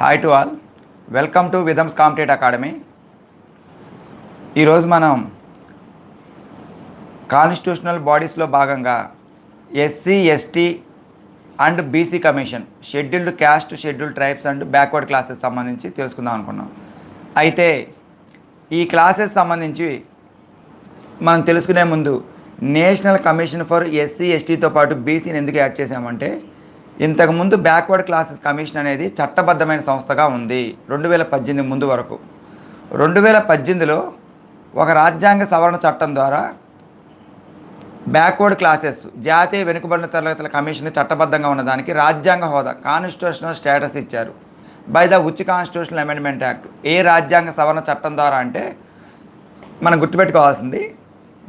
Hi to all welcome to Vidhams compete academy ఈరోజు మనం constitutional బాడీస్లో భాగంగా SC ST and BC commission scheduled caste scheduled tribes and backward classes సంబంధించి తెలుసుకుందాం అనుకున్నాం. అయితే ఈ క్లాసెస్ సంబంధించి మనం తెలుసుకునే ముందు నేషనల్ కమిషన్ ఫర్ ఎస్సీ ఎస్టీతో పాటు బీసీని ఎందుకు యాడ్ చేసామంటే ఇంతకుముందు బ్యాక్వర్డ్ క్లాసెస్ కమిషన్ అనేది చట్టబద్ధమైన సంస్థగా ఉంది రెండు వేల పద్దెనిమిది ముందు వరకు. రెండు వేల పద్దెనిమిదిలో ఒక రాజ్యాంగ సవరణ చట్టం ద్వారా బ్యాక్వర్డ్ క్లాసెస్ జాతీయ వెనుకబడిన తరగతుల కమిషన్ చట్టబద్ధంగా ఉన్నదానికి రాజ్యాంగ హోదా కాన్స్టిట్యూషనల్ స్టేటస్ ఇచ్చారు. By the which constitutional amendment act ఏ రాజ్యాంగ సవరణ చట్టం ద్వారా అంటే మనం గుర్తుపెట్టుకోవాల్సింది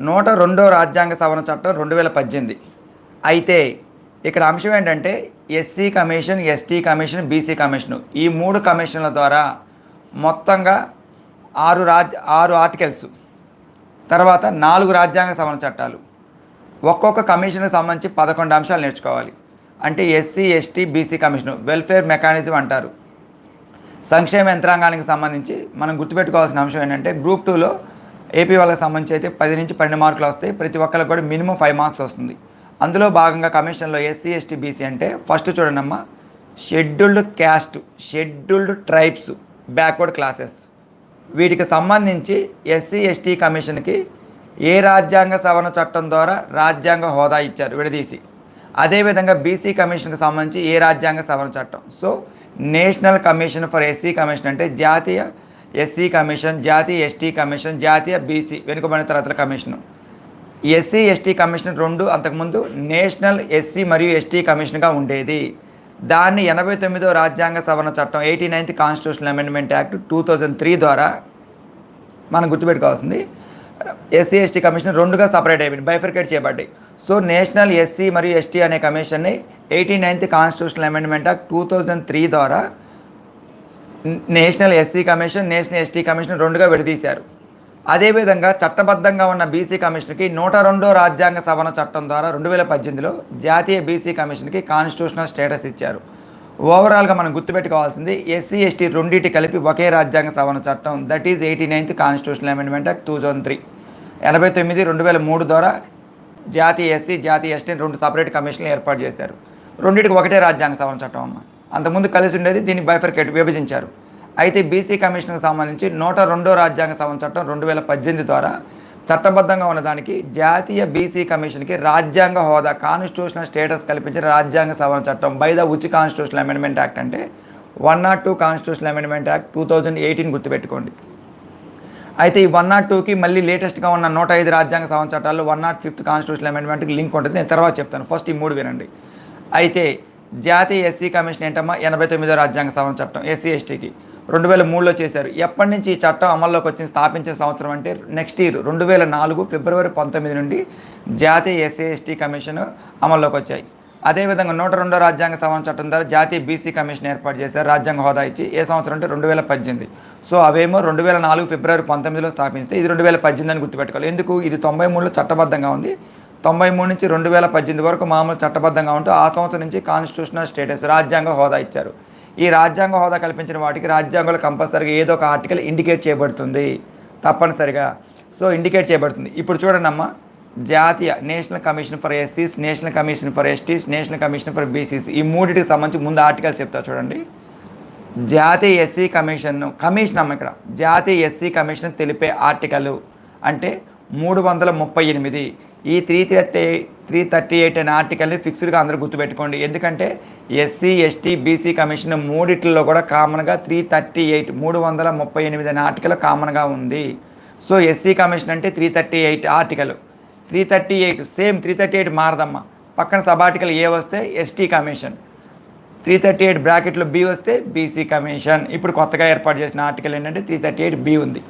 నూట రెండో రాజ్యాంగ సవరణ చట్టం రెండు వేల పద్దెనిమిది. అయితే ఇక్కడ అంశం ఏంటంటే SC commission ST commission BC commission. ఈ మూడు కమిషన్ల ద్వారా మొత్తంగా ఆరు రాజ్ ఆరు ఆర్టికల్స్ తర్వాత నాలుగు రాజ్యాంగ సవరణ చట్టాలు. ఒక్కొక్క కమిషన్కి సంబంధించి పదకొండు అంశాలు నేర్చుకోవాలి. అంటే SC ST BC commission welfare mechanism అంటారు. సంక్షేమ యంత్రాంగానికి సంబంధించి మనం గుర్తుపెట్టుకోవాల్సిన అంశం ఏంటంటే గ్రూప్ టూలో ఏపీ వాళ్ళకి సంబంధించి అయితే పది నుంచి పన్నెండు మార్కులు వస్తాయి. ప్రతి ఒక్కరికి కూడా మినిమం ఫైవ్ మార్క్స్ వస్తుంది. అందులో భాగంగా కమిషన్లో ఎస్సీ ఎస్టీ బీసీ అంటే ఫస్ట్ చూడండమ్మా scheduled caste scheduled tribes backward classes. వీటికి సంబంధించి ఎస్సీ ఎస్టీ కమిషన్కి ఏ రాజ్యాంగ సవరణ చట్టం ద్వారా రాజ్యాంగ హోదా ఇచ్చారు విడదీసి. అదేవిధంగా బీసీ కమిషన్కి సంబంధించి ఏ రాజ్యాంగ సవరణ చట్టం. So national commission for SC commission అంటే జాతీయ ఎస్సీ కమిషన్ జాతీయ ఎస్టీ కమిషన్ జాతీయ బీసీ వెనుకబడిన తరగతుల కమిషన్. ఎస్సీ ఎస్టీ కమిషన్ రెండు అంతకుముందు నేషనల్ ఎస్సీ మరియు ఎస్టీ కమిషన్గా ఉండేది. దాన్ని ఎనభై తొమ్మిదో రాజ్యాంగ సవరణ చట్టం eighty ninth constitutional amendment act two thousand three ద్వారా మనం గుర్తుపెట్టుకోవాల్సింది. ఎస్సీ ఎస్టీ కమిషన్ రెండుగా సపరేట్ అయిపోయింది బైఫర్కేట్ చేయబడ్డాయి. సో నేషనల్ ఎస్సీ మరియు ఎస్టీ అనే కమిషన్ని eighty ninth constitutional amendment act two thousand three ద్వారా national SC commission national ST commission రెండుగా విడదీశారు. అదేవిధంగా చట్టబద్ధంగా ఉన్న బీసీ కమిషన్కి నూట రెండో రాజ్యాంగ సవరణ చట్టం ద్వారా రెండు వేల పద్దెనిమిదిలో జాతీయ బీసీ కమిషన్కి కాన్స్టిట్యూషనల్ స్టేటస్ ఇచ్చారు. ఓవరాల్గా మనం గుర్తుపెట్టుకోవాల్సింది ఎస్సీ ఎస్టీ రెండింటి కలిపి ఒకే రాజ్యాంగ సవరణ చట్టం that is eighty ninth constitutional amendment act two thousand three ఎనభై తొమ్మిది రెండు వేల మూడు ద్వారా జాతీయ ఎస్సీ జాతీయ ఎస్టీ రెండు సపరేట్ కమిషన్లు ఏర్పాటు చేశారు. రెండింటికి ఒకటే రాజ్యాంగ సవరణ చట్టం అమ్మ. అంతకుముందు కలిసి ఉండేది దీన్ని బైఫర్కేట్ విభజించారు. అయితే బీసీ కమిషన్కి సంబంధించి నూట రెండో రాజ్యాంగ సవరణ చట్టం రెండు వేల పద్దెనిమిది ద్వారా చట్టబద్ధంగా ఉన్నదానికి జాతీయ బీసీ కమిషన్కి రాజ్యాంగ హోదా కాన్స్టిట్యూషనల్ స్టేటస్ కల్పించిన రాజ్యాంగ సవరణ చట్టం by the which constitutional amendment act అంటే one not two constitutional amendment act two thousand eighteen గుర్తుపెట్టుకోండి. అయితే ఈ వన్ నాట్ టూకి మళ్ళీ లేటెస్ట్గా ఉన్న నూట ఐదు రాజ్యాంగ సవరణ చట్టాలు వన్ నాట్ ఫిఫ్త్ కాన్స్టిట్యూషనల్ అమెండ్మెంట్కి లింక్ ఉంటుంది. నేను తర్వాత చెప్తాను. ఫస్ట్ ఈ మూడు వినండి. అయితే జాతీయ ఎస్సీ కమిషన్ ఏంటమ్మా? ఎనభై తొమ్మిదో రాజ్యాంగ సవరణ చట్టం ఎస్సీ ఎస్టీకి. రెండు వేల మూడులో చేశారు. ఎప్పటి నుంచి ఈ చట్టం అమల్లోకి వచ్చింది స్థాపించిన సంవత్సరం అంటే నెక్స్ట్ ఇయర్ రెండు వేల నాలుగు ఫిబ్రవరి పంతొమ్మిది నుండి జాతీయ ఎస్సీ ఎస్టీ కమిషన్ అమల్లోకి వచ్చాయి. అదేవిధంగా నూట రెండో రాజ్యాంగ సవరణ చట్టం ద్వారా జాతీయ బీసీ కమిషన్ ఏర్పాటు చేశారు రాజ్యాంగ హోదా ఇచ్చి. ఏ సంవత్సరం అంటే రెండు వేల పద్దెనిమిది. సో అవేమో రెండు వేల నాలుగు ఫిబ్రవరి పంతొమ్మిదిలో స్థాపిస్తే ఇది రెండు వేల పద్దెనిమిది అని గుర్తుపెట్టుకోవాలి. ఎందుకు? ఇది తొంభై మూడులో చట్టబద్ధంగా ఉంది. తొంభై మూడు నుంచి రెండు వేల పద్దెనిమిది వరకు మామూలు చట్టబద్ధంగా ఉంటూ ఆ సంవత్సరం నుంచి కాన్స్టిట్యూషనల్ స్టేటస్ రాజ్యాంగ హోదా ఇచ్చారు. ఈ రాజ్యాంగ హోదా కల్పించిన వాటికి రాజ్యాంగంలో కంపల్సరీగా ఏదో ఒక ఆర్టికల్ ఇండికేట్ చేయబడుతుంది. తప్పనిసరిగా. సో ఇండికేట్ చేయబడుతుంది. ఇప్పుడు చూడండి అమ్మా. జాతీయ national commission for ఎస్సీస్ national commission for STs national commission for BCs ఈ మూడింటికి సంబంధించి ముందు ఆర్టికల్స్ చెప్తా చూడండి. జాతీయ ఎస్సీ కమిషన్ కమిషన్ అమ్మ ఇక్కడ. జాతీయ ఎస్సీ కమిషన్ తెలిపే ఆర్టికల్ అంటే మూడు వందల ముప్పై ఎనిమిది. ఈ three thirty three thirty eight అనే ఆర్టికల్ని ఫిక్స్డ్గా అందరూ గుర్తుపెట్టుకోండి. ఎందుకంటే ఎస్సీ ఎస్టీ బీసీ కమిషన్ మూడిట్లో కూడా కామన్గా త్రీ థర్టీ ఎయిట్ మూడు వందల ముప్పై ఎనిమిది అనే ఆర్టికల్ కామన్గా ఉంది. సో ఎస్సీ కమిషన్ అంటే three thirty eight article. Three thirty eight same three thirty eight మారదమ్మా. పక్కన సబ్ ఆర్టికల్ ఏ వస్తే ST commission. Three thirty eight బ్రాకెట్లో బి వస్తే బీసీ కమిషన్. ఇప్పుడు కొత్తగా ఏర్పాటు చేసిన ఆర్టికల్ ఏంటంటే త్రీ థర్టీ ఎయిట్ బి ఉంది.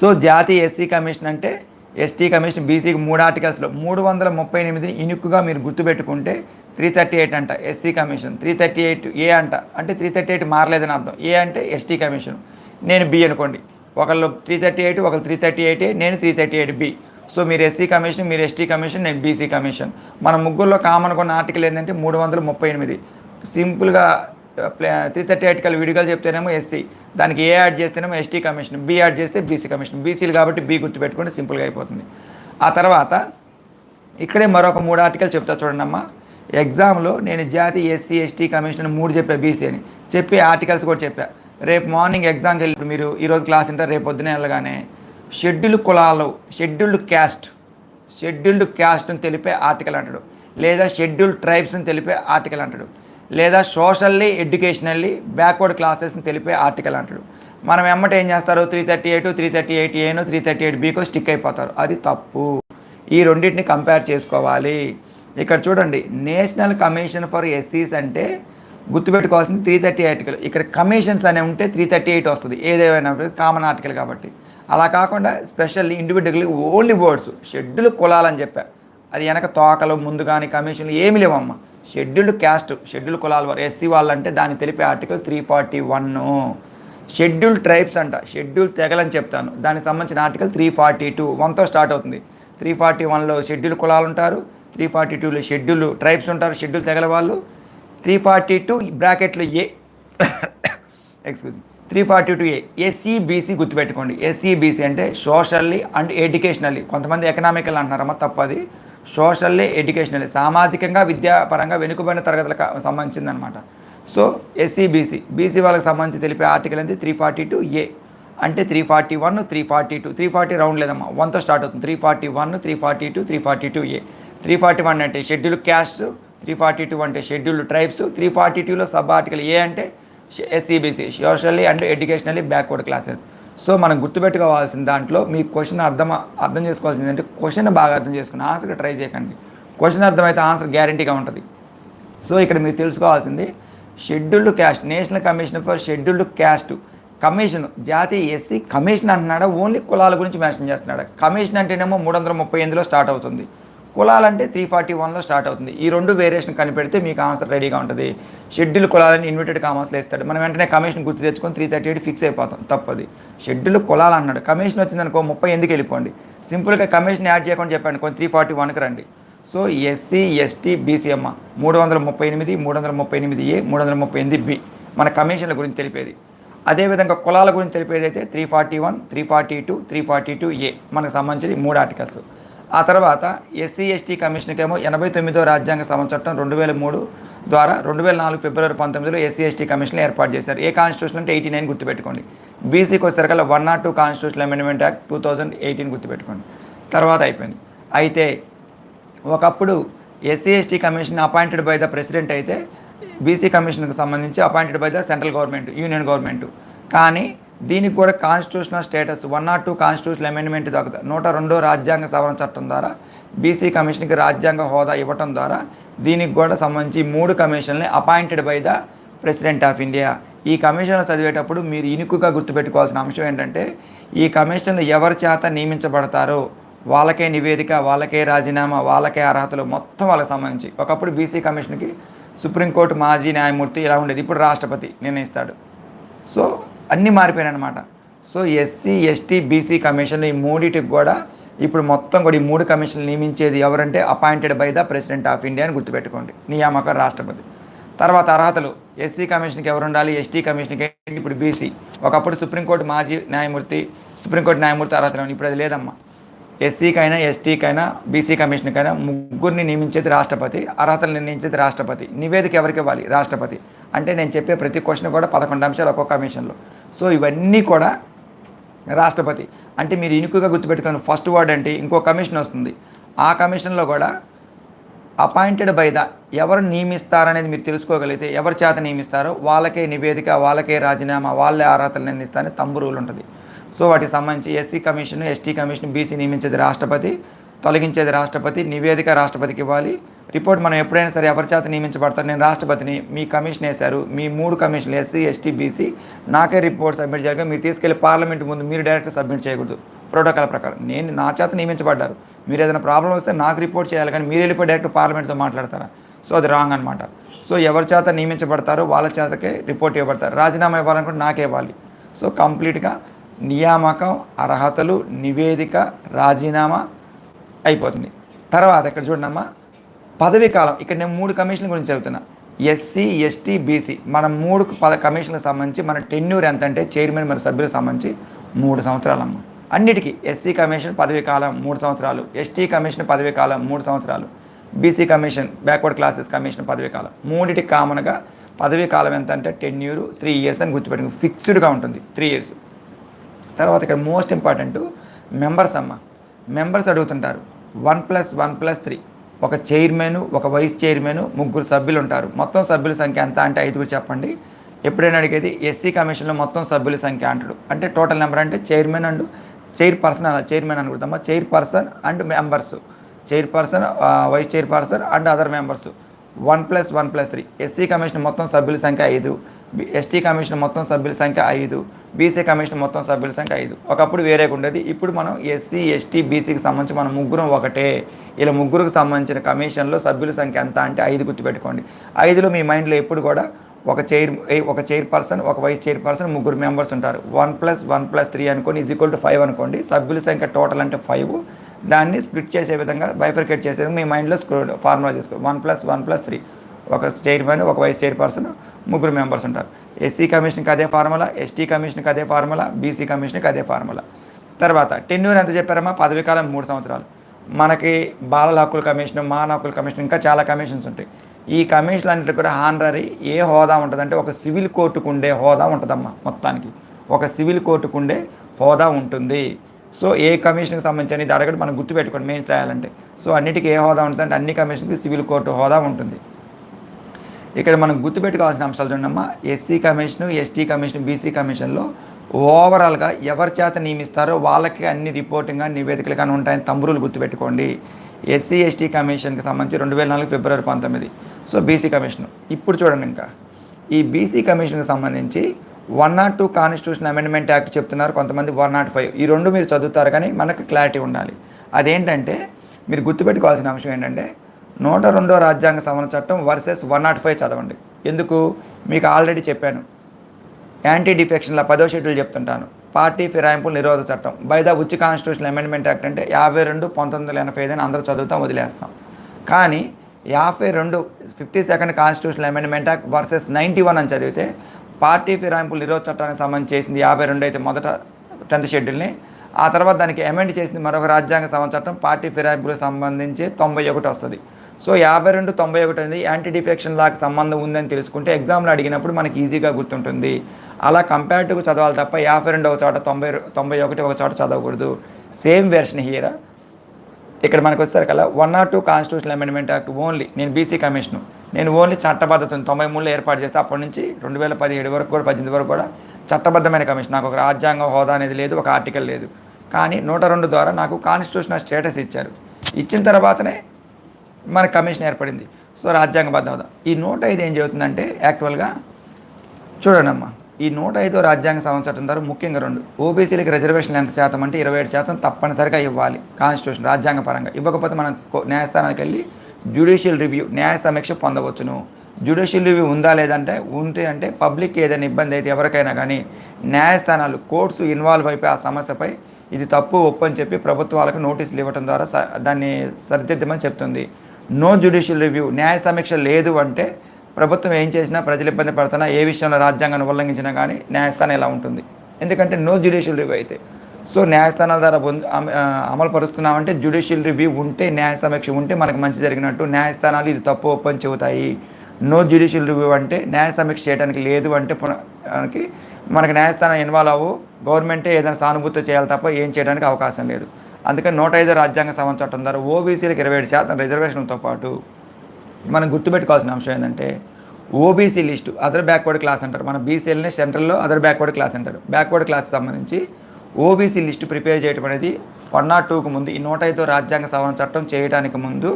సో జాతీయ ఎస్సీ కమిషన్ అంటే ఎస్టీ కమిషన్ బీసీకి మూడు ఆర్టికల్స్లో మూడు వందల ముప్పై ఎనిమిదిని ఇనుక్కుగా మీరు గుర్తుపెట్టుకుంటే త్రీ థర్టీ ఎయిట్ అంట SC commission. Three thirty eight A అంట. అంటే త్రీ థర్టీ ఎయిట్ మారలేదని అర్థం. ఏ అంటే ఎస్టీ కమిషన్. నేను బి అనుకోండి. ఒకళ్ళు త్రీ థర్టీ ఎయిట్ ఒకళ్ళు త్రీ థర్టీ ఎయిట్ నేను three thirty eight B. So మీరు ఎస్సీ కమిషన్ మీరు ఎస్టీ కమిషన్ నేను బీసీ కమిషన్. మన ముగ్గురులో కామన్ కొన్న ఆర్టికల్ ఏంటంటే మూడు వందల ముప్పై ఎనిమిది. సింపుల్గా త్రీ థర్టీ ఆర్టికల్ విడిగా చెప్తేనేమో ఎస్సీ దానికి ఏ యాడ్ చేస్తేనేమో ఎస్టీ కమిషన్ బి యాడ్ చేస్తే బీసీ కమిషన్ బీసీలు కాబట్టి బి గుర్తుపెట్టుకుంటే సింపుల్గా అయిపోతుంది. ఆ తర్వాత ఇక్కడే మరొక మూడు ఆర్టికల్ చెప్తా చూడండి అమ్మా. ఎగ్జామ్లో నేను జాతీయ ఎస్సీ ఎస్టీ కమిషన్ మూడు చెప్పా బీసీ అని. చెప్పి ఆర్టికల్స్ కూడా చెప్పా. రేపు మార్నింగ్ ఎగ్జామ్కి వెళ్ళి మీరు ఈరోజు క్లాస్ ఇంటారు రేపు పొద్దునే వెళ్ళగానే షెడ్యూల్ కులాలు షెడ్యూల్డ్ క్యాస్ట్ షెడ్యూల్డ్ క్యాస్ట్ని తెలిపే ఆర్టికల్ అంటాడు. లేదా షెడ్యూల్డ్ ట్రైబ్స్ని తెలిపే ఆర్టికల్ అంటాడు. లేదా సోషల్లీ ఎడ్యుకేషనల్లీ బ్యాక్వర్డ్ క్లాసెస్ని తెలిపే ఆర్టికల్ అంటాడు. మనం ఎమ్మట ఏం చేస్తారు? Three thirty eight three thirty eight ఏను త్రీ థర్టీ ఎయిట్ బీకో స్టిక్ అయిపోతారు. అది తప్పు. ఈ రెండింటిని కంపేర్ చేసుకోవాలి. ఇక్కడ చూడండి నేషనల్ కమిషన్ ఫర్ ఎస్సీస్ అంటే గుర్తుపెట్టుకోవాల్సింది త్రీ థర్టీ ఆర్టికల్ ఇక్కడ కమిషన్స్ అనే ఉంటే త్రీ థర్టీ ఎయిట్ వస్తుంది. ఏదేమైనా కామన్ ఆర్టికల్ కాబట్టి. అలా కాకుండా specially individual only words schedule కులాలని చెప్పా. అది వెనక తోకలు ముందు కానీ కమిషన్లు ఏమి లేవమ్మా. షెడ్యూల్డ్ క్యాస్ట్ షెడ్యూల్ కులాల వారు ఎస్సీ వాళ్ళంటే దాన్ని తెలిపే article three forty one schedule tribes అంట షెడ్యూల్ తెగలని చెప్తాను. దానికి సంబంధించిన ఆర్టికల్ త్రీ ఫార్టీ టూ వన్తో స్టార్ట్ అవుతుంది. త్రీ ఫార్టీ వన్లో షెడ్యూల్ కులాలు ఉంటారు. త్రీ ఫార్టీ టూలో షెడ్యూల్ ట్రైబ్స్ ఉంటారు షెడ్యూల్ తెగల వాళ్ళు. త్రీ ఫార్టీ టూ బ్రాకెట్లో A excuse three forty two A SC BC గుర్తుపెట్టుకోండి. ఎస్సీ బీసీ అంటే సోషల్లీ అండ్ ఎడ్యుకేషనల్లీ కొంతమంది ఎకనామికల్ అంటున్నారమ్మా తప్పది సోషల్లీ ఎడ్యుకేషనల్లీ సామాజికంగా విద్యాపరంగా వెనుకబడిన తరగతులకు సంబంధించిందనమాట సో ఎస్సీ బీసీ బీసీ వాళ్ళకి సంబంధించి తెలిపే ఆర్టికల్ అనేది త్రీ ఫార్టీ టూ ఏ అంటే three forty one three forty two three forty round లేదమ్మా వన్తో స్టార్ట్ అవుతుంది three forty one three forty two three forty two A three forty one అంటే schedule caste three forty two అంటే schedule tribes three forty టూలో sub article A అంటే SCBC socially and educationally backward classes so మనం గుర్తుపెట్టుకోవాల్సిన దాంట్లో మీ question అర్థం అర్థం చేసుకోవాల్సింది అంటే క్వశ్చన్ బాగా అర్థం చేసుకుని ఆన్సర్ ట్రై చేయకండి. క్వశ్చన్ అర్థమైతే ఆన్సర్ గ్యారంటీగా ఉంటుంది. సో ఇక్కడ మీరు తెలుసుకోవాల్సింది scheduled caste national commission for scheduled caste. Commission జాతీయ ఎస్సీ కమిషన్ అంటున్నాడా? ఓన్లీ కులాల గురించి మెన్షన్ చేస్తున్నాడు? కమిషన్ అంటేనేమో మూడు వందల ముప్పై ఎనిమిదిలో స్టార్ట్ అవుతుంది. కులాలంటే త్రీ ఫార్టీ వన్లో స్టార్ట్ అవుతుంది. ఈ రెండు వేరియేషన్ కనిపెడితే మీకు ఆన్సర్ రెడీగా ఉంటుంది. షెడ్యూల్ కులాలని ఇన్విటెడ్ కామర్స్లో ఇస్తాడు. మనం వెంటనే కమిషన్ గుర్తు తెచ్చుకొని త్రీ థర్టీ ఎయిట్ ఫిక్స్ అయిపోతాం. తప్పది. షెడ్యూల్ కులాలు అన్నాడు. కమిషన్ వచ్చిందనుకో ముప్పై ఎందుకు వెళ్ళిపోండి? సింపుల్గా కమిషన్ యాడ్ చేయకుండా చెప్పండి. కొన్ని త్రీ ఫార్టీ వన్కి రండి. సో ఎస్సీ ఎస్టీ బీసీఎమ్మ మూడు వందల ముప్పై ఎనిమిది మూడు వందల ముప్పై ఎనిమిది ఏ మూడు వందల ముప్పై ఎనిమిది బి మన కమిషన్ల గురించి తెలిపేది. అదేవిధంగా కులాల గురించి తెలిపేది అయితే three forty one three forty two three forty two A మనకు సంబంధించి మూడు ఆర్టికల్స్ ఆ తర్వాత ఎస్సీ ఎస్టీ కమిషన్కి ఏమో ఎనభై తొమ్మిదో రాజ్యాంగ సంవత్సరం చట్టం రెండు వేల మూడు ద్వారా రెండు వేల నాలుగు ఫిబ్రవరి పంతొమ్మిదిలో ఎస్సీ ఎస్టీ కమిషన్ ఏర్పాటు చేశారు. ఏ కాన్స్టిట్యూషన్ అంటే ఎయిటీ నైన్ గుర్తుపెట్టుకోండి. బీసీకి వచ్చేసరికల్లా one not two constitution amendment act two thousand eighteen గుర్తుపెట్టుకోండి. తర్వాత అయిపోయింది. అయితే ఒకప్పుడు SC ST commission appointed by the president అయితే బీసీ కమిషన్కి సంబంధించి appointed by the central government union government కానీ దీనికి కూడా constitutional status one not two constitutional amendment దొరకదు నూట రెండో రాజ్యాంగ సవరణ చట్టం ద్వారా బీసీ కమిషన్కి రాజ్యాంగ హోదా ఇవ్వటం ద్వారా దీనికి కూడా సంబంధించి మూడు కమిషన్లని appointed by the president of India ఈ కమిషన్లు చదివేటప్పుడు మీరు ఇనుకుగా గుర్తుపెట్టుకోవాల్సిన అంశం ఏంటంటే ఈ కమిషన్లు ఎవరి చేత నియమించబడతారో వాళ్ళకే నివేదిక వాళ్ళకే రాజీనామా వాళ్ళకే అర్హతలు మొత్తం వాళ్ళకి సంబంధించి. ఒకప్పుడు బీసీ కమిషన్కి సుప్రీంకోర్టు మాజీ న్యాయమూర్తి ఇలా ఉండేది. ఇప్పుడు రాష్ట్రపతి నిర్ణయిస్తాడు. సో అన్నీ మారిపోయాయి అనమాట సో ఎస్సీ ఎస్టీ బీసీ కమిషన్లు ఈ మూడింటికి కూడా ఇప్పుడు మొత్తం కూడా ఈ మూడు కమిషన్లు నియమించేది ఎవరంటే appointed by the president of India అని గుర్తుపెట్టుకోండి. నియామక రాష్ట్రపతి. తర్వాత అర్హతలు. ఎస్సీ కమిషన్కి ఎవరు ఉండాలి? ఎస్టీ కమిషన్కి ఇప్పుడు బీసీ ఒకప్పుడు సుప్రీంకోర్టు మాజీ న్యాయమూర్తి సుప్రీంకోర్టు న్యాయమూర్తి అర్హతలు ఇప్పుడు అది లేదమ్మా. ఎస్సీకైనా ఎస్టీకైనా బీసీ కమిషన్కైనా ముగ్గురిని నియమించేది రాష్ట్రపతి అర్హతలు నిర్ణయించేది రాష్ట్రపతి. నివేదిక ఎవరికి ఇవ్వాలి? రాష్ట్రపతి. అంటే నేను చెప్పే ప్రతి క్వశ్చన్ కూడా పదకొండు అంశాలు ఒక్కొక్క కమిషన్లో సో ఇవన్నీ కూడా రాష్ట్రపతి. అంటే మీరు ఇనుకుగా గుర్తుపెట్టుకుని ఫస్ట్ వర్డ్ అంటే ఇంకో కమిషన్ వస్తుంది. ఆ కమిషన్లో కూడా అపాయింటెడ్ బై ద ఎవరు నియమిస్తారనేది మీరు తెలుసుకోగలిగితే ఎవరి చేత నియమిస్తారో వాళ్ళకే నివేదిక వాళ్ళకే రాజీనామా వాళ్ళే అర్హతలు నిర్ణయిస్తారని తంబు రూల్ ఉంటుంది. సో వాటికి సంబంధించి SC commission ST commission BC నియమించేది రాష్ట్రపతి తొలగించేది రాష్ట్రపతి నివేదిక రాష్ట్రపతికి ఇవ్వాలి. రిపోర్ట్ మనం ఎప్పుడైనా సరే ఎవరి చేత నియమించబడతారు. నేను రాష్ట్రపతిని మీ కమిషన్ వేశారు మీ మూడు కమిషన్లు ఎస్సీ ఎస్టీ బీసీ నాకే రిపోర్ట్ సబ్మిట్ చేయగా మీరు తీసుకెళ్ళి పార్లమెంట్ ముందు మీరు డైరెక్ట్ సబ్మిట్ చేయకూడదు. ప్రోటోకాల్ ప్రకారం. నేను నా చేత నియమించబడ్డారు. మీరు ఏదైనా ప్రాబ్లం వస్తే నాకు రిపోర్ట్ చేయాలి కానీ మీరు వెళ్ళిపోయి డైరెక్ట్ పార్లమెంట్తో మాట్లాడతారా? సో అది రాంగ్ అనమాట సో ఎవరి చేత నియమించబడతారో వాళ్ళ చేతకే రిపోర్ట్ ఇవ్వబడతారు. రాజీనామా ఇవ్వాలనుకుంటే నాకే ఇవ్వాలి. సో కంప్లీట్గా నియామకం అర్హతలు నివేదిక రాజీనామా అయిపోతుంది. తర్వాత ఇక్కడ చూడమ్మా పదవీ కాలం ఇక్కడ నేను మూడు కమిషన్ల గురించి చెబుతున్నా. ఎస్సీ ఎస్టీ బీసీ మన మూడు పద కమిషన్లకు సంబంధించి మన టెన్యూర్ ఎంత అంటే చైర్మన్ మరి సభ్యులకు సంబంధించి మూడు సంవత్సరాలమ్మ. అన్నిటికీ ఎస్సీ కమిషన్ పదవి కాలం మూడు సంవత్సరాలు ఎస్టీ కమిషన్ పదవి కాలం మూడు సంవత్సరాలు BC commission backward classes commission పదవి కాలం మూడిటికి కామన్గా పదవీ కాలం ఎంత అంటే టెన్యూర్ త్రీ ఇయర్స్ అని గుర్తుపెట్టుకుని ఫిక్స్డ్గా ఉంటుంది త్రీ ఇయర్స్. తర్వాత ఇక్కడ మోస్ట్ ఇంపార్టెంట్ మెంబర్స్ అమ్మ. మెంబర్స్ అడుగుతుంటారు one plus one plus three. ఒక చైర్మన్ ఒక వైస్ చైర్మన్ ముగ్గురు సభ్యులు ఉంటారు. మొత్తం సభ్యుల సంఖ్య ఎంత అంటే ఐదుగురు చెప్పండి. ఎప్పుడైనా అడిగేది ఎస్సీ కమిషన్లో మొత్తం సభ్యుల సంఖ్య అంటాడు. అంటే టోటల్ నెంబర్ అంటే చైర్మన్ అండ్ చైర్ పర్సన్ అలా chairman అనుకుంటామా chairperson and members. Chairperson vice chairperson and other members. One plus one plus three. SC commission మొత్తం సభ్యుల సంఖ్య ఐదు. ఎస్టీ కమిషన్ మొత్తం సభ్యుల సంఖ్య ఐదు బీసీ కమిషన్ మొత్తం సభ్యుల సంఖ్య ఐదు. ఒకప్పుడు వేరేగా ఉండేది. ఇప్పుడు మనం ఎస్సీ ఎస్టీ బీసీకి సంబంధించి మనం ముగ్గురం ఒకటే. ఇలా ముగ్గురికి సంబంధించిన కమిషన్లో సభ్యుల సంఖ్య ఎంత అంటే ఐదు గుర్తుపెట్టుకోండి. ఐదులో మీ మైండ్లో ఎప్పుడు కూడా ఒక చైర్ ఒక చైర్ పర్సన్ ఒక వైస్ చైర్ పర్సన్ ముగ్గురు మెంబర్స్ ఉంటారు. One plus one plus three అనుకోండి ఈజ్ ఈక్వల్ టు ఫైవ్ అనుకోండి. సభ్యుల సంఖ్య టోటల్ అంటే ఫైవ్. దాన్ని స్ప్లిట్ చేసే విధంగా బైఫర్కేట్ చేసే మీ మైండ్లో స్క్రూ ఫార్ములా చేసుకో. One plus one plus three. ఒక చైర్మన్ ఒక వైస్ చైర్ పర్సన్ ముగ్గురు మెంబర్స్ ఉంటారు. ఎస్సీ కమిషన్కి అదే ఫార్ములా ఎస్టీ కమిషన్కి అదే ఫార్ములా బీసీ కమిషన్కి అదే ఫార్ములా. తర్వాత టెన్యూర్ ఎంత చెప్పారమ్మా? పదవీకాలం మూడు సంవత్సరాలు. మనకి బాలల హక్కుల కమిషన్ మాన హక్కుల కమిషన్ ఇంకా చాలా కమిషన్స్ ఉంటాయి. ఈ కమిషన్లు అన్నిటి కూడా హానరీ ఏ హోదా ఉంటుందంటే ఒక సివిల్ కోర్టుకు ఉండే హోదా ఉంటుందమ్మా మొత్తానికి. ఒక సివిల్ కోర్టుకు ఉండే హోదా ఉంటుంది. సో ఏ కమిషన్కి సంబంధించి అనేది అడగడం మనం గుర్తుపెట్టుకోండి మెయిన్స్ రాయాలంటే సో అన్నిటికీ ఏ హోదా ఉంటుందంటే అన్ని కమిషన్కి సివిల్ కోర్టు హోదా ఉంటుంది. ఇక్కడ మనం గుర్తుపెట్టుకోవాల్సిన అంశాలు చూడమ్మా SC commission ST commission BC కమిషన్లో ఓవరాల్గా ఎవరి చేత నియమిస్తారో వాళ్ళకి అన్ని రిపోర్టింగ్ కానీ నివేదికలు కానీ ఉంటాయని తమ్మురులు గుర్తుపెట్టుకోండి. ఎస్సీ ఎస్టీ కమిషన్కి సంబంధించి రెండు వేల నాలుగు ఫిబ్రవరి పంతొమ్మిది. So BC commission. ఇప్పుడు చూడండి ఇంకా. ఈ బీసీ కమిషన్కి సంబంధించి one not two constitution amendment act చెప్తున్నారు కొంతమంది వన్ నాట్ ఫైవ్. ఈ రెండు మీరు చదువుతారు కానీ మనకు క్లారిటీ ఉండాలి. అదేంటంటే మీరు గుర్తుపెట్టుకోవాల్సిన అంశం ఏంటంటే నూట రెండో రాజ్యాంగ సవరణ చట్టం వర్సెస్ వన్ నాట్ ఫైవ్ చదవండి. ఎందుకు? మీకు ఆల్రెడీ చెప్పాను. యాంటీ డిఫెక్షన్ల పదో షెడ్యూల్ చెప్తుంటాను. పార్టీ ఫిరాయింపుల నిరోధ చట్టం. బై ద ఉచ్చి కాన్స్టిట్యూషన్ అమెండ్మెంట్ యాక్ట్ అంటే యాభై రెండు పంతొమ్మిది వందల ఎనభై ఐదు అందరూ చదువుతాం వదిలేస్తాం. కానీ యాభై రెండు fifty second constitution amendment act versus ninety one అని చదివితే పార్టీ ఫిరాయింపుల నిరోధ చట్టానికి సంబంధించి చేసింది యాభై రెండు అయితే మొదట టెన్త్ షెడ్యూల్ని. ఆ తర్వాత దానికి అమెండ్ చేసింది మరొక రాజ్యాంగ సవరణ చట్టం. పార్టీ ఫిరాయింపులకు సంబంధించి తొంభై ఒకటి వస్తుంది. సో యాభై రెండు తొంభై ఒకటి అనేది యాంటీ డిఫెక్షన్ లాకి సంబంధం ఉందని తెలుసుకుంటే ఎగ్జామ్లో అడిగినప్పుడు మనకి ఈజీగా గుర్తుంటుంది. అలా కంపేర్టివ్ చదవాలి తప్ప యాభై రెండు ఒక చోట తొంభై తొంభై ఒకటి ఒక చోట చదవకూడదు. Same version here. ఇక్కడ మనకు వస్తారు కదా one not two constitution amendment act only. నేను బీసీ కమిషను. నేను ఓన్లీ చట్టబద్ధతను తొంభై మూడులో ఏర్పాటు చేస్తే అప్పటి నుంచి రెండు వేల పదిహేడు వరకు కూడా పద్దెనిమిది వరకు కూడా చట్టబద్ధమైన కమిషన్. నాకు ఒక రాజ్యాంగ హోదా అనేది లేదు ఒక ఆర్టికల్ లేదు. కానీ నూట రెండు ద్వారా నాకు కాన్స్టిట్యూషనల్ స్టేటస్ ఇచ్చారు. ఇచ్చిన తర్వాతనే మన కమిషన్ ఏర్పడింది. సో రాజ్యాంగబద్ధ హోదా ఈ నూట ఐదు ఏం చెబుతుందంటే యాక్చువల్గా చూడండమ్మా. ఈ నూట ఐదో రాజ్యాంగ సంవత్సరం ద్వారా ముఖ్యంగా రెండు. ఓబీసీలకు రిజర్వేషన్ ఎంత శాతం అంటే ఇరవై ఏడు శాతం తప్పనిసరిగా ఇవ్వాలి. కాన్స్టిట్యూషన్ రాజ్యాంగ పరంగా. ఇవ్వకపోతే మనం న్యాయస్థానానికి వెళ్ళి జ్యుడిషియల్ రివ్యూ న్యాయ సమీక్ష పొందవచ్చును. జ్యుడిషియల్ రివ్యూ ఉందా లేదంటే ఉంటే అంటే పబ్లిక్ ఏదైనా ఇబ్బంది అయితే ఎవరికైనా కానీ న్యాయస్థానాలు కోర్ట్స్ ఇన్వాల్వ్ అయిపోయి ఆ సమస్యపై ఇది తప్పు ఒప్పు అని చెప్పి ప్రభుత్వాలకు నోటీసులు ఇవ్వడం ద్వారా దాన్ని సరిదిద్దమని చెప్తుంది. నో జ్యుడిషియల్ రివ్యూ న్యాయ సమీక్ష లేదు అంటే ప్రభుత్వం ఏం చేసినా ప్రజలు ఇబ్బంది పడుతున్నా ఏ విషయంలో రాజ్యాంగాన్ని ఉల్లంఘించినా కానీ న్యాయస్థానం ఇలా ఉంటుంది? ఎందుకంటే నో జ్యుడిషియల్ రివ్యూ అయితే. సో న్యాయస్థానాల ద్వారా అమలు పరుస్తున్నామంటే జ్యుడిషియల్ రివ్యూ ఉంటే న్యాయ సమీక్ష ఉంటే మనకు మంచి జరిగినట్టు న్యాయస్థానాలు ఇది తప్పు ఒప్పని చెబుతాయి. నో జ్యుడిషియల్ రివ్యూ అంటే న్యాయ సమీక్ష చేయడానికి లేదు అంటే పున- మనకి న్యాయస్థానం ఇన్వాల్వ్ అవ్వు. గవర్నమెంటే ఏదైనా సానుభూతి చేయాలి తప్ప ఏం చేయడానికి అవకాశం లేదు. అందుకని నూట ఐదో రాజ్యాంగ సవరణ చట్టం ద్వారా ఓబీసీలకు ఇరవై ఏడు శాతం రిజర్వేషన్లతో పాటు మనం గుర్తుపెట్టుకోవాల్సిన అంశం ఏంటంటే OBC list other backward class అంటారు. మన బీసీఎల్ని సెంట్రల్లో అదర్ బ్యాక్వర్డ్ క్లాస్ అంటారు. బ్యాక్వర్డ్ క్లాస్ సంబంధించి ఓబీసీ లిస్టు ప్రిపేర్ చేయడం అనేది వన్ నాట్ టూకు ముందు ఈ నూట ఐదో రాజ్యాంగ సవరణ చట్టం చేయడానికి ముందు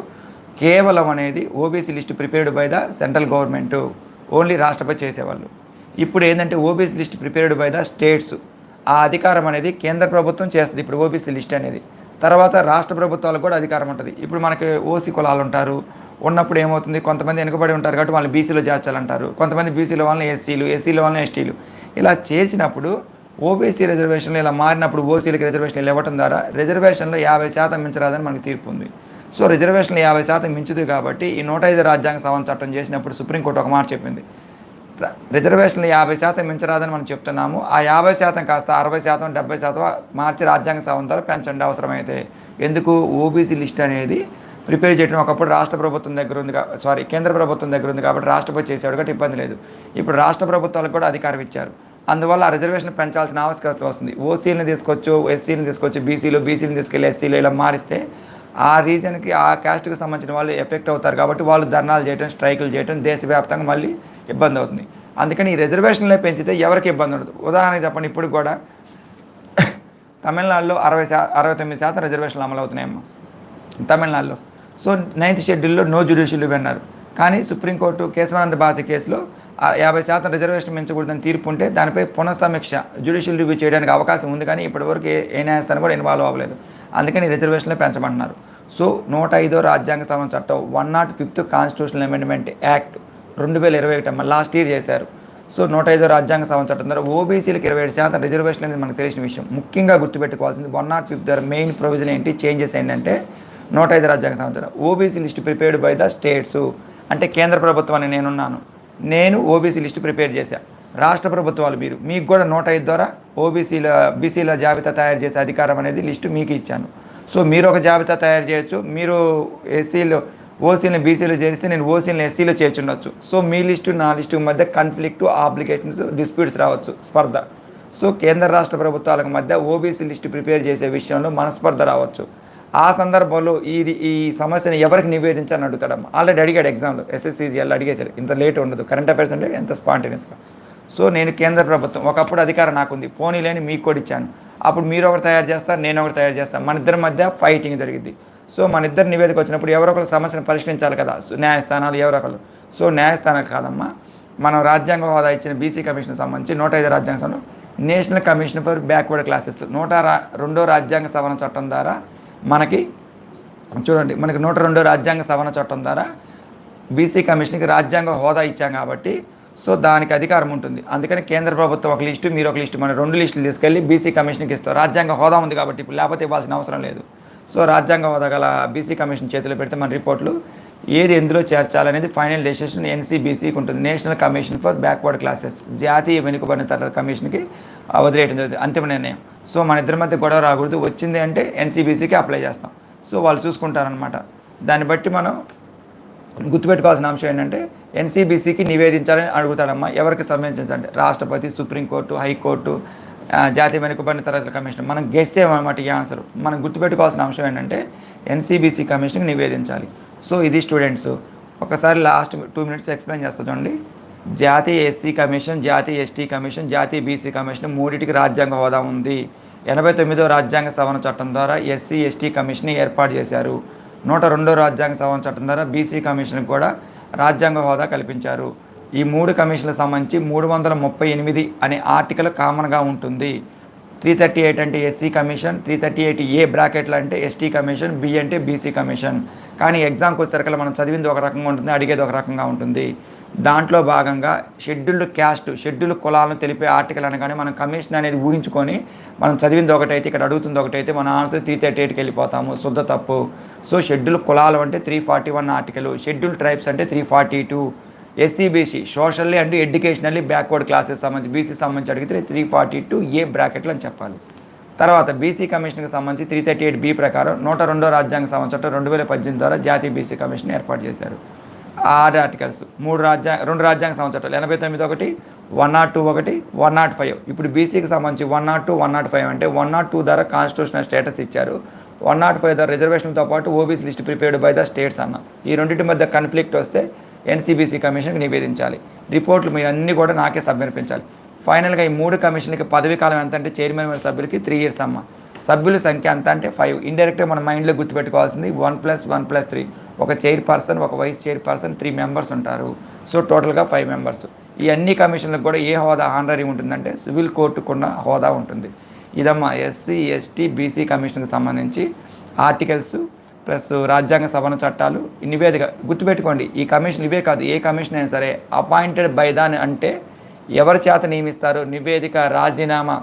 కేవలం అనేది OBC list prepared by the central government. Only రాష్ట్రపతి చేసేవాళ్ళు. ఇప్పుడు ఏంటంటే OBC list prepared by the states. ఆ అధికారం అనేది కేంద్ర ప్రభుత్వం చేస్తుంది. ఇప్పుడు ఓబీసీ లిస్ట్ అనేది. తర్వాత రాష్ట్ర ప్రభుత్వాలకు కూడా అధికారం ఉంటుంది. ఇప్పుడు మనకి ఓసీ కులాలు ఉంటారు. ఉన్నప్పుడు ఏమవుతుంది? కొంతమంది వెనుకబడి ఉంటారు కాబట్టి వాళ్ళు బీసీలో చేర్చాలంటారు. కొంతమంది బీసీలో వాళ్ళని ఎస్సీలు ఎస్సీలో వాళ్ళని ఎస్టీలు. ఇలా చేసినప్పుడు ఓబీసీ రిజర్వేషన్లు ఇలా మారినప్పుడు ఓసీలకు రిజర్వేషన్లు ఇవ్వటం ద్వారా రిజర్వేషన్లో యాభై శాతం మించరాదని మనకి తీర్పు ఉంది. సో రిజర్వేషన్లు యాభై శాతం మించుతుంది కాబట్టి ఈ నూట ఐదు రాజ్యాంగ సవరణ చట్టం చేసినప్పుడు సుప్రీంకోర్టు ఒక మాట చెప్పింది. రిజర్వేషన్లు యాభై శాతం మించరాదని మనం చెప్తున్నాము. ఆ యాభై శాతం కాస్త అరవై శాతం డెబ్బై శాతం మార్చి రాజ్యాంగ సవరణ ద్వారా పెంచండి అవసరమైతే. ఎందుకు? ఓబీసీ లిస్ట్ అనేది ప్రిపేర్ చేయడం ఒకప్పుడు రాష్ట్ర ప్రభుత్వం దగ్గర ఉంది సారీ కేంద్ర ప్రభుత్వం దగ్గర ఉంది కాబట్టి రాష్ట్రపతి చేసేవాడు కాబట్టి ఇబ్బంది లేదు. ఇప్పుడు రాష్ట్ర ప్రభుత్వాలకు కూడా అధికారం ఇచ్చారు. అందువల్ల ఆ రిజర్వేషన్ పెంచాల్సిన ఆవశ్యకత వస్తుంది. ఓసీలను తీసుకొచ్చు ఎస్సీలను తీసుకొచ్చు బీసీలు బీసీలు తీసుకెళ్ళి ఎస్సీలు ఇలా మారిస్తే ఆ రీజన్కి ఆ క్యాస్ట్కి సంబంధించిన వాళ్ళు ఎఫెక్ట్ అవుతారు కాబట్టి వాళ్ళు ధర్నాలు చేయడం స్ట్రైకులు చేయడం దేశవ్యాప్తంగా మళ్ళీ ఇబ్బంది అవుతుంది. అందుకని ఈ రిజర్వేషన్లే పెంచితే ఎవరికి ఇబ్బంది ఉండదు. ఉదాహరణకి చెప్పండి ఇప్పుడు కూడా తమిళనాడులో అరవై శా అరవై తొమ్మిది శాతం రిజర్వేషన్లు అమలు అవుతున్నాయమ్మా తమిళనాడులో. సో నైన్త్ షెడ్యూల్లో నో జ్యుడిషియల్ విన్నారు కానీ సుప్రీంకోర్టు కేశవానంద బాధ కేసులో యాభై శాతం రిజర్వేషన్ పెంచకూడదని తీర్పు ఉంటే దానిపై పునఃసమీక్ష జ్యుడిషియల్ రివ్యూ చేయడానికి అవకాశం ఉంది కానీ ఇప్పటివరకు ఏ ఏ న్యాయస్థానం కూడా ఇన్వాల్వ్ అవ్వలేదు. అందుకని రిజర్వేషన్లే పెంచమంటున్నారు. సో నూట ఐదో రాజ్యాంగ సవరణ చట్టం one not fifth constitutional amendment act రెండు వేల ఇరవై ఒకటి లాస్ట్ ఇయర్ చేశారు. సో నూట ఐదో రాజ్యాంగ సంవత్సరం ద్వారా ఓబీసీలకు ఇరవై ఏడు శాతం రిజర్వేషన్ అనేది మనకు తెలిసిన విషయం. ముఖ్యంగా గుర్తుపెట్టుకోవాల్సింది వన్ నాట్ ఫిఫ్త్ ద్వారా మెయిన్ ప్రొవిజన్ ఏంటి చేంజెస్ ఏంటంటే నూట ఐదు రాజ్యాంగ సంవత్సరం. OBC list prepared by the states అంటే కేంద్ర ప్రభుత్వం అని నేనున్నాను. నేను ఓబీసీ లిస్ట్ ప్రిపేర్ చేశా. రాష్ట్ర ప్రభుత్వాలు మీరు మీకు కూడా నూట ఐదు ద్వారా ఓబీసీల బీసీల జాబితా తయారు చేసే అధికారం అనేది లిస్టు మీకు ఇచ్చాను. సో మీరు ఒక జాబితా తయారు చేయొచ్చు. మీరు ఎస్సీలు ఓసీలను బీసీలు చేస్తే నేను ఓసీలను ఎస్సీలో చేర్చుండొచ్చు. సో మీ లిస్టు నా లిస్టు మధ్య కాన్ఫ్లిక్ట్ అప్లికేషన్స్ డిస్ప్యూట్స్ రావచ్చు స్పర్ధ. సో కేంద్ర రాష్ట్ర ప్రభుత్వాలకు మధ్య ఓబీసీ లిస్టు ప్రిపేర్ చేసే విషయంలో మనస్పర్ధ రావచ్చు. ఆ సందర్భంలో ఇది ఈ సమస్యను ఎవరికి నివేదించాలని అడుగుతాడమ్మా? ఆల్రెడీ అడిగాడు ఎగ్జామ్లో ఎస్ఎస్సీజీఎల్ అడిగేశాడు. ఇంత లేట్ ఉండదు. కరెంట్ అఫైర్స్ అంటే ఎంత స్పాంటేనియస్గా సో నేను కేంద్ర ప్రభుత్వం ఒకప్పుడు అధికారం నాకుంది. పోనీ లేని మీకు కూడా ఇచ్చాను. అప్పుడు మీరు ఒకటి తయారు చేస్తారు నేను ఒకటి తయారు చేస్తాను. మన ఇద్దరి మధ్య ఫైటింగ్ జరిగింది సో మన ఇద్దరు నివేదిక వచ్చినప్పుడు ఎవరో ఒకరు సమస్యను పరిష్కరించాలి కదా. సో న్యాయస్థానాలు ఎవరో ఒకరు సో న్యాయస్థానాలు కాదమ్మా. మనం రాజ్యాంగ హోదా ఇచ్చిన బీసీ కమిషన్ సంబంధించి నూట ఐదు రాజ్యాంగ సభలో national commission for backward classes నూట రెండో రాజ్యాంగ సవరణ చట్టం ద్వారా మనకి చూడండి మనకి నూట రెండో రాజ్యాంగ సవరణ చట్టం ద్వారా బీసీ కమిషన్కి రాజ్యాంగ హోదా ఇచ్చాం కాబట్టి సో దానికి అధికారం ఉంటుంది. అందుకని కేంద్ర ప్రభుత్వం ఒక లిస్టు మీరు ఒక లిస్టు మన రెండు లిస్టులు తీసుకెళ్ళి బీసీ కమిషన్కి ఇస్తాం. రాజ్యాంగ హోదా ఉంది కాబట్టి ఇప్పుడు లేకపోతే ఇవ్వాల్సిన అవసరం లేదు. సో రాజ్యాంగ హోదా గల బీసీ కమిషన్ చేతిలో పెడితే మన రిపోర్ట్లు ఏది ఎందులో చేర్చాలనేది ఫైనల్ డెసిషన్ ఎన్సీబీసీకి ఉంటుంది. National commission for backward classes. జాతీయ వెనుకబడిన తరగతి కమిషన్కి ఆ, వదిలేయడం జరుగుతుంది. అంతిమ నిర్ణయం. సో మన ఇద్దరి మధ్య గొడవ రాకూడదు. వచ్చింది అంటే ఎన్సీబీసీకి అప్లై చేస్తాం. సో వాళ్ళు చూసుకుంటారనమాట దాన్ని బట్టి మనం గుర్తుపెట్టుకోవాల్సిన అంశం ఏంటంటే ఎన్సీబీసీకి నివేదించాలని అడుగుతాడమ్మా. ఎవరికి సంబంధించండి రాష్ట్రపతి సుప్రీంకోర్టు హైకోర్టు జాతీయ వెనుకబడిన తరగతుల కమిషన్. మనం గెస్సే చేయమన్నమాట ఈ ఆన్సర్ మనం గుర్తుపెట్టుకోవాల్సిన అంశం ఏంటంటే ఎన్సీబీసీ కమిషన్కి నివేదించాలి. సో ఇది స్టూడెంట్స్ ఒకసారి లాస్ట్ టూ మినిట్స్ ఎక్స్ప్లెయిన్ చేస్తా చూడండి. జాతీయ ఎస్సీ కమిషన్ జాతీయ ఎస్టీ కమిషన్ జాతీయ బీసీ కమిషన్ మూడింటికి రాజ్యాంగ హోదా ఉంది. ఎనభై తొమ్మిదో రాజ్యాంగ సవరణ చట్టం ద్వారా ఎస్సీ ఎస్టీ కమిషన్ ఏర్పాటు చేశారు. నూట రెండో రాజ్యాంగ సవరణ చట్టం ద్వారా బీసీ కమిషన్కి కూడా రాజ్యాంగ హోదా కల్పించారు. ఈ మూడు కమిషన్లకు సంబంధించి మూడు వందల ముప్పై ఎనిమిది అనే ఆర్టికల్ కామన్గా ఉంటుంది. త్రీ థర్టీ ఎయిట్ అంటే SC commission three thirty eight A బ్రాకెట్లు అంటే ఎస్టీ కమిషన్ బి అంటే బీసీ కమిషన్. కానీ ఎగ్జామ్కి వచ్చేసరికి మనం చదివింది ఒక రకంగా ఉంటుంది అడిగేది ఒక రకంగా ఉంటుంది. దాంట్లో భాగంగా షెడ్యూల్డ్ క్యాస్ట్ షెడ్యూల్ కులాలను తెలిపే ఆర్టికల్ అనగానే మనం కమిషన్ అనేది ఊహించుకొని మనం చదివింది ఒకటైతే ఇక్కడ అడుగుతుంది ఒకటైతే మన ఆన్సర్ త్రీ థర్టీ ఎయిట్కి వెళ్ళిపోతాము శుద్ధ తప్పు. సో షెడ్యూల్ కులాలు అంటే three forty one article schedule tribes అంటే three forty two. SCBC socially and educationally backward classes సంబంధించి బీసీ సంబంధించి అడిగితే త్రీ ఫార్టీ టూ ఏ బ్రాకెట్లు అని చెప్పాలి. తర్వాత బీసీ కమిషన్కి సంబంధించి త్రీ థర్టీ ఎయిట్ బి ప్రకారం నూట రెండో రాజ్యాంగ సంవత్సరం రెండు వేల పద్దెనిమిది ద్వారా జాతీయ బీసీ కమిషన్ ఏర్పాటు చేశారు. ఆరు ఆర్టికల్స్ మూడు రాజ్యాంగ రెండు రాజ్యాంగ సంవత్సరాలు ఎనభై తొమ్మిది ఒకటి వన్ నాట్ టూ ఒకటి వన్ నాట్ ఫైవ్ ఇప్పుడు బీసీకి సంబంధించి one not two one not five అంటే వన్ నాట్ టూ ద్వారా కాన్స్టిట్యూషనల్ స్టేటస్ ఇచ్చారు. వన్ నాట్ ఫైవ్ ద్వారా రిజర్వేషన్తో పాటు OBC list prepared by the states అన్న. ఈ రెండింటి మధ్య కన్ఫ్లిక్ట్ వస్తే ఎన్సీబీసీ కమిషన్కి నివేదించాలి. రిపోర్ట్లు మీరు అన్నీ కూడా నాకే సమర్పించాలి. ఫైనల్గా ఈ మూడు కమిషన్లకి పదవీకాలం ఎంత అంటే చైర్మన్ సభ్యులకి త్రీ ఇయర్స్ అమ్మ. సభ్యుల సంఖ్య ఎంత అంటే ఫైవ్. ఇండైరెక్ట్గా మన మైండ్లో గుర్తుపెట్టుకోవాల్సింది one plus one plus three. ఒక చైర్ పర్సన్ ఒక vice chairperson three members ఉంటారు. సో టోటల్గా ఫైవ్ మెంబర్స్. ఈ అన్ని కమిషన్లకు కూడా ఏ హోదా ఆనరీ ఉంటుందంటే సివిల్ కోర్టుకున్న హోదా ఉంటుంది. ఇదమ్మా ఎస్సీ ఎస్టీ బీసీ కమిషన్కి సంబంధించి ఆర్టికల్స్ ప్లస్ రాజ్యాంగ సవరణ చట్టాలు. నివేదిక గుర్తుపెట్టుకోండి ఈ కమిషన్ ఇవే కాదు ఏ కమిషన్ అయినా సరే అపాయింటెడ్ బై దాన్ అంటే ఎవరి చేత నియమిస్తారు నివేదిక రాజీనామా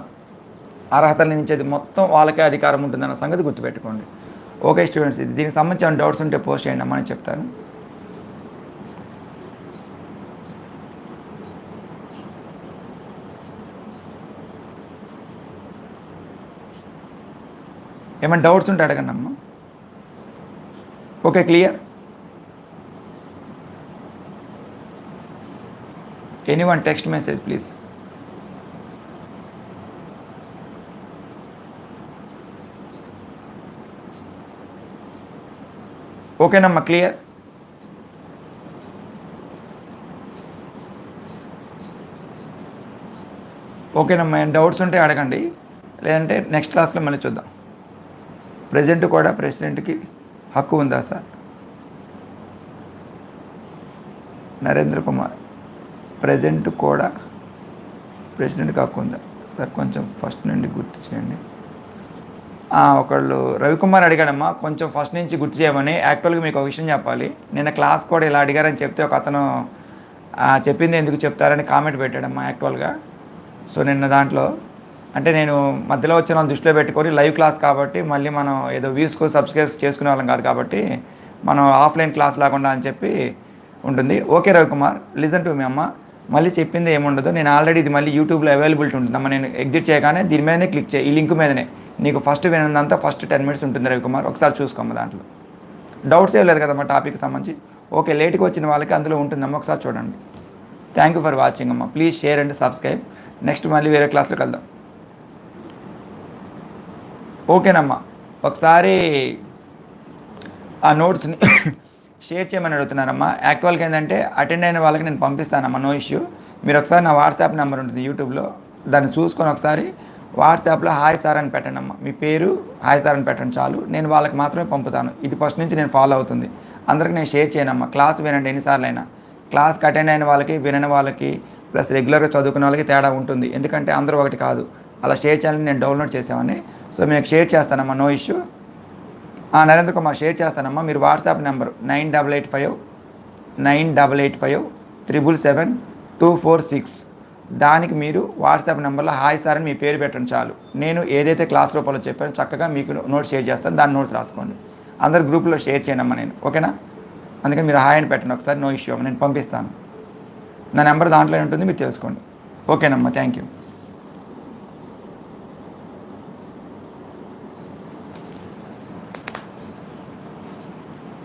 అర్హతలు నించేది మొత్తం వాళ్ళకే అధికారం ఉంటుందన్న సంగతి గుర్తుపెట్టుకోండి. ఓకే స్టూడెంట్స్ ఇది దీనికి సంబంధించిన డౌట్స్ ఉంటే పోస్ట్ చేయండి అమ్మని అని చెప్తాను. ఏమైనా డౌట్స్ ఉంటే అడగండి అమ్మా. Okay clear any one text message please ఓకేనమ్మా క్లియర్ ఓకేనమ్మా ఏం డౌట్స్ ఉంటే అడగండి. లేదంటే నెక్స్ట్ క్లాస్లో మళ్ళీ చూద్దాం. ప్రజెంట్ కూడా ప్రెసిడెంట్కి హక్కు ఉందా సార్? నరేంద్ర కుమార్ ప్రజెంట్ కూడా ప్రెసిడెంట్కి హక్కు ఉందా? సార్ కొంచెం ఫస్ట్ నుండి గుర్తు చేయండి. ఒకళ్ళు రవికుమార్ అడిగాడమ్మా కొంచెం ఫస్ట్ నుంచి గుర్తు చేయమని. యాక్చువల్గా మీకు ఒక విషయం చెప్పాలి. నిన్న క్లాస్ కూడా ఇలా అడిగారని చెప్తే ఒక అతను చెప్పింది ఎందుకు చెప్తారని కామెంట్ పెట్టాడమ్మా యాక్చువల్గా సో నిన్న దాంట్లో అంటే నేను మధ్యలో వచ్చిన వాళ్ళని దృష్టిలో పెట్టుకొని లైవ్ క్లాస్ కాబట్టి మళ్ళీ మనం ఏదో వ్యూస్కు సబ్స్క్రైబ్ చేసుకునే వాళ్ళం కాదు కాబట్టి మనం ఆఫ్లైన్ క్లాస్ లేకుండా అని చెప్పి ఉంటుంది. Okay Ravikumar listen to me అమ్మ. మళ్ళీ చెప్పింది ఏముండదు. నేను ఆల్రెడీ ఇది మళ్ళీ యూట్యూబ్లో అవైలబిలిటీ ఉంటుంది. అమ్మ నేను ఎగ్జిట్ చేయగానే దీని మీదనే క్లిక్ చేయి. ఈ లింక్ మీదనే. నీకు ఫస్ట్ వినందంతా ఫస్ట్ టెన్ మినిట్స్ ఉంటుంది రవికుమార్. ఒకసారి చూసుకోమ్మ దాంట్లో. డౌట్స్ ఏం లేదు కదమ్మా టాపిక్ సంబంధించి. ఓకే లేట్గా వచ్చిన వాళ్ళకి అందులో ఉంటుందమ్మా ఒకసారి చూడండి. థ్యాంక్ యూ ఫర్ వాచింగ్ అమ్మా. Please share and subscribe next మళ్ళీ వేరే క్లాస్లో కలుద్దాం ఓకేనమ్మా. ఒకసారి ఆ నోట్స్ని షేర్ చేయమని అడుగుతున్నారమ్మా యాక్చువల్గా ఏంటంటే అటెండ్ అయిన వాళ్ళకి నేను పంపిస్తానమ్మా నో ఇష్యూ. మీరు ఒకసారి నా వాట్సాప్ నెంబర్ ఉంటుంది యూట్యూబ్లో. దాన్ని చూసుకొని ఒకసారి వాట్సాప్లో హాయ్ సార్ అని పెట్టండి అమ్మా మీ పేరు హాయ్ సార్ అని పెట్టండి చాలు. నేను వాళ్ళకి మాత్రమే పంపుతాను. ఇది ఫస్ట్ నుంచి నేను ఫాలో అవుతుంది. అందరికి నేను షేర్ చేయనమ్మా. క్లాస్ వినండి ఎన్నిసార్లు అయినా క్లాస్కి అటెండ్ అయిన వాళ్ళకి వినని వాళ్ళకి ప్లస్ రెగ్యులర్గా చదువుకున్న వాళ్ళకి తేడా ఉంటుంది. ఎందుకంటే అందరూ ఒకటి కాదు. అలా షేర్ చేయాలని నేను డౌన్లోడ్ చేసామని సో మీకు షేర్ చేస్తానమ్మా నో ఇష్యూ ఆ, నరేంద్ర కుమార్ షేర్ చేస్తానమ్మా. మీరు WhatsApp number nine double eight five nine double eight five triple seven two four six. దానికి మీరు వాట్సాప్ నెంబర్లో హాయ్ సార్ అని మీ పేరు పెట్టండి చాలు. నేను ఏదైతే క్లాస్ రూపంలో చెప్పానో చక్కగా మీకు నోట్స్ షేర్ చేస్తాను. దాని నోట్స్ రాసుకోండి. అందరు గ్రూప్లో షేర్ చేయనమ్మా నేను. ఓకేనా? అందుకని మీరు హాయ్ అని పెట్టండి ఒకసారి నో ఇష్యూ నేను పంపిస్తాను. నా నెంబర్ దాంట్లోనే ఉంటుంది మీరు తెలుసుకోండి. ఓకేనమ్మా థ్యాంక్ యూ.